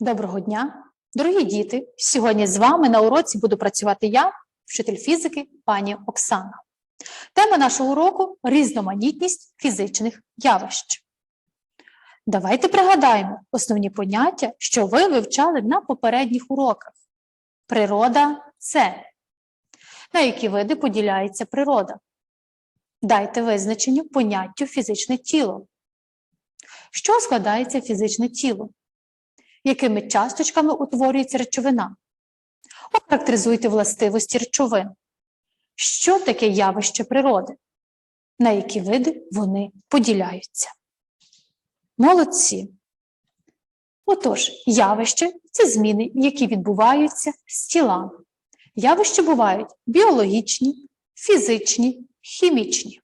Доброго дня, дорогі діти! Сьогодні з вами на уроці буду працювати я, вчитель фізики пані Оксана. Тема нашого уроку різноманітність фізичних явищ. Давайте пригадаємо основні поняття, що ви вивчали на попередніх уроках. Природа це. На які види поділяється природа? Дайте визначення поняттю фізичне тіло. Що складається фізичне тіло? Якими часточками утворюється речовина. Охарактеризуйте властивості речовин. Що таке явище природи? На які види вони поділяються? Молодці. Отож, явище це зміни, які відбуваються з тілами. Явища бувають біологічні, фізичні, хімічні.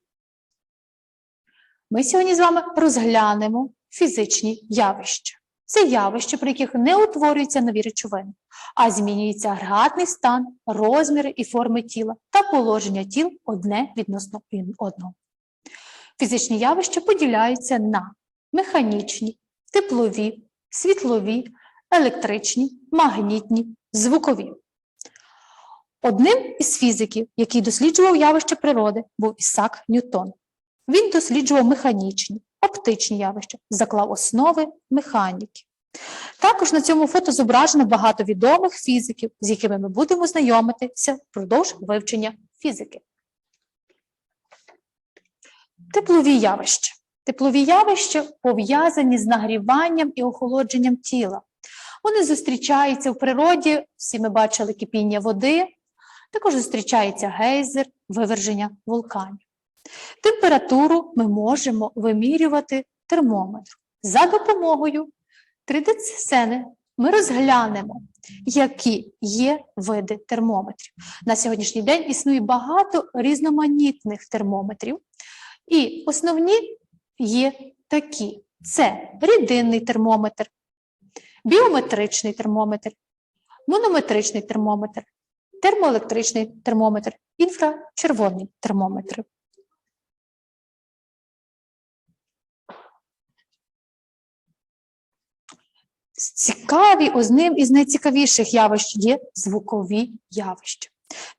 Ми сьогодні з вами розглянемо фізичні явища. Це явища, при яких не утворюються нові речовини, а змінюється агрегатний стан, розміри і форми тіла та положення тіл одне відносно одного. Фізичні явища поділяються на механічні, теплові, світлові, електричні, магнітні, звукові. Одним із фізиків, який досліджував явища природи, був Ісак Ньютон. Він досліджував механічні, оптичні явища, заклав основи механіки. Також на цьому фото зображено багато відомих фізиків, з якими ми будемо знайомитися впродовж вивчення фізики. Теплові явища. Теплові явища пов'язані з нагріванням і охолодженням тіла. Вони зустрічаються в природі, всі ми бачили кипіння води, також зустрічається гейзер, виверження вулканів. Температуру ми можемо вимірювати термометр. За допомогою 3D-сцени ми розглянемо, які є види термометрів. На сьогоднішній день існує багато різноманітних термометрів, і основні є такі: це рідинний термометр, біометричний термометр, монометричний термометр, термоелектричний термометр, інфрачервоний термометр. Цікаві, одним із найцікавіших явищ є звукові явища.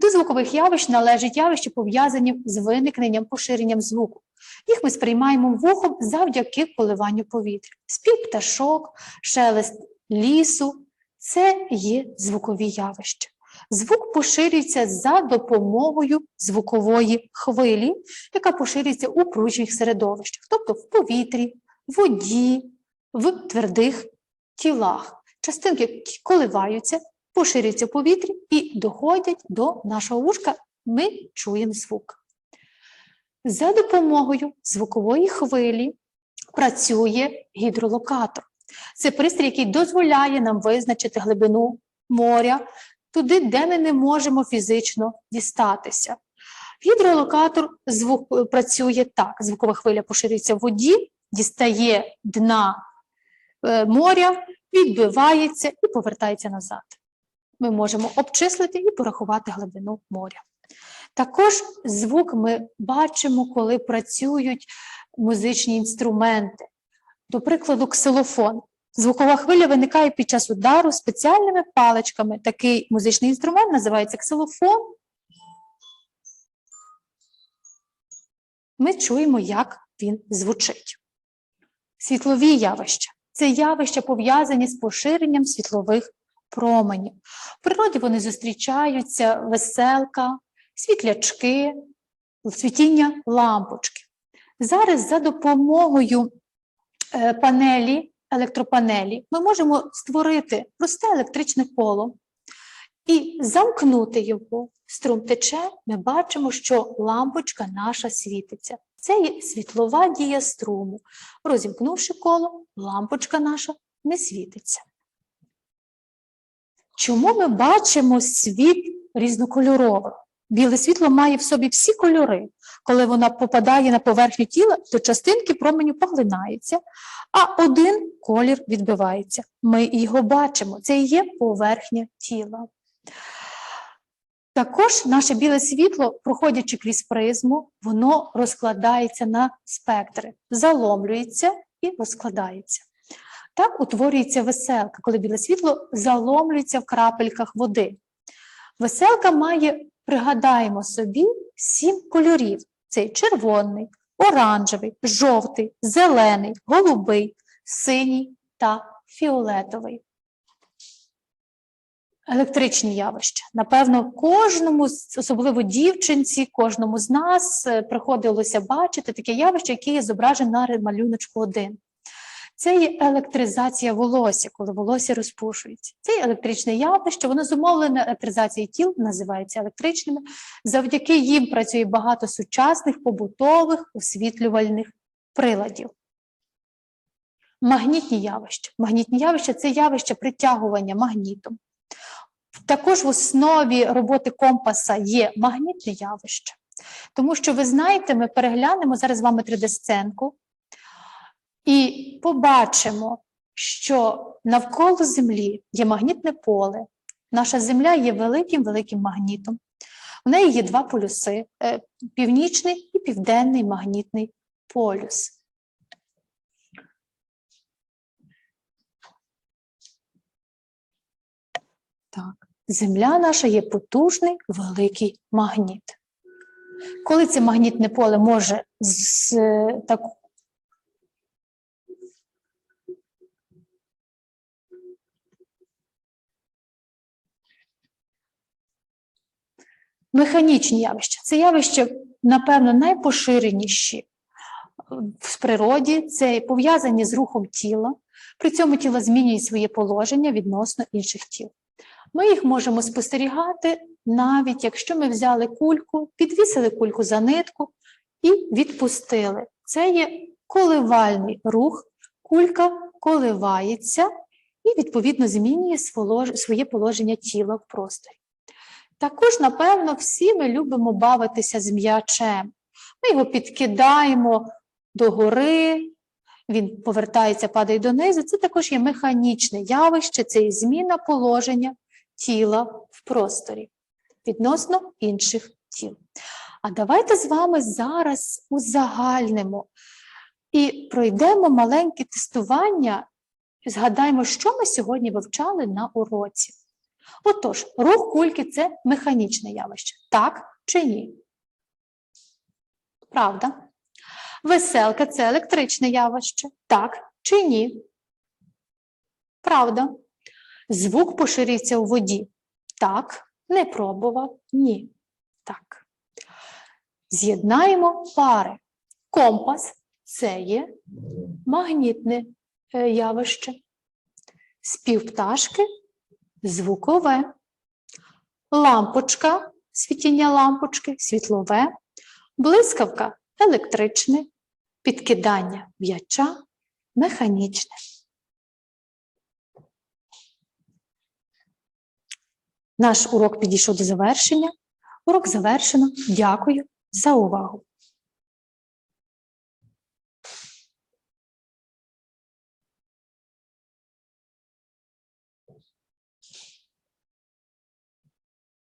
До звукових явищ належать явища, пов'язані з виникненням поширенням звуку. Їх ми сприймаємо вухом завдяки коливанню повітря. Спів пташок, шелест лісу це є звукові явища. Звук поширюється за допомогою звукової хвилі, яка поширюється у пружніх середовищах, тобто в повітрі, воді, в твердих тілах. Частинки коливаються, поширюються в повітрі і доходять до нашого вушка, ми чуємо звук. За допомогою звукової хвилі працює гідролокатор. Це пристрій, який дозволяє нам визначити глибину моря, туди, де ми не можемо фізично дістатися. Гідролокатор звук працює так: звукова хвиля поширюється в воді, дістає дна Е, моря, відбивається і повертається назад. Ми можемо обчислити і порахувати глибину моря. Також звук ми бачимо, коли працюють музичні інструменти. До прикладу, ксилофон. Звукова хвиля виникає під час удару спеціальними паличками. Такий музичний інструмент називається ксилофон. Ми чуємо, як він звучить. Світлові явища. Це явища пов'язані з поширенням світлових променів. В природі вони зустрічаються веселка, світлячки, світіння лампочки. Зараз за допомогою е, панелі, електропанелі ми можемо створити просте електричне коло і замкнути його. Струм тече, ми бачимо, що лампочка наша світиться. Це є світлова дія струму. Розімкнувши коло, лампочка наша не світиться. Чому ми бачимо світ різнокольоровим? Біле світло має в собі всі кольори. Коли вона попадає на поверхню тіла, то частинки променю поглинаються, а один колір відбивається. Ми його бачимо. Це і є поверхня тіла. Також наше біле світло, проходячи крізь призму, воно розкладається на спектри, заломлюється і розкладається. Так утворюється веселка, коли біле світло заломлюється в крапельках води. Веселка має, пригадаємо собі, сім кольорів: це червоний, оранжевий, жовтий, зелений, голубий, синій та фіолетовий. Електричні явища. Напевно, кожному, особливо дівчинці, кожному з нас е, приходилося бачити таке явище, яке є зображене на малюночку 1. Це є електризація волосся, коли волосся розпушується. Це є електричне явище, воно зумовлене електризацією тіл, називається електричними. Завдяки їм працює багато сучасних побутових освітлювальних приладів. Магнітні явища. Магнітні явища це явище притягування магнітом. Також в основі роботи компаса є магнітне явище. Тому що ви знаєте, ми переглянемо зараз з вами 3D-сценку і побачимо, що навколо Землі є магнітне поле. Наша Земля є великим великим магнітом. У неї є два полюси: е, північний і південний магнітний полюс. Так, Земля наша є потужний великий магніт. Коли це магнітне поле може з е, так, Механічні явища. Це явища, напевно, найпоширеніші в природі, це пов'язані з рухом тіла. При цьому тіло змінює своє положення відносно інших тіл. Ми їх можемо спостерігати, навіть якщо ми взяли кульку, підвісили кульку за нитку і відпустили. Це є коливальний рух, кулька коливається і, відповідно, змінює своє положення тіла в просторі. Також, напевно, всі ми любимо бавитися з м'ячем. Ми його підкидаємо догори, він повертається, падає донизу. Це також є механічне явище, це є зміна положення тіла в просторі відносно інших тіл. А давайте з вами зараз узагальнимо і пройдемо маленьке тестування, згадаємо, що ми сьогодні вивчали на уроці. Отож, рух кульки це механічне явище. Так чи ні? Правда. Веселка це електричне явище. Так чи ні? Правда. Звук поширюється у воді. Так, не пробував, ні. Так. З'єднаємо пари. Компас це є магнітне е, явище. Спів пташки звукове. Лампочка, світіння лампочки, світлове, блискавка електричне, підкидання м'яча механічне. Наш урок підійшов до завершення. Урок завершено. Дякую за увагу.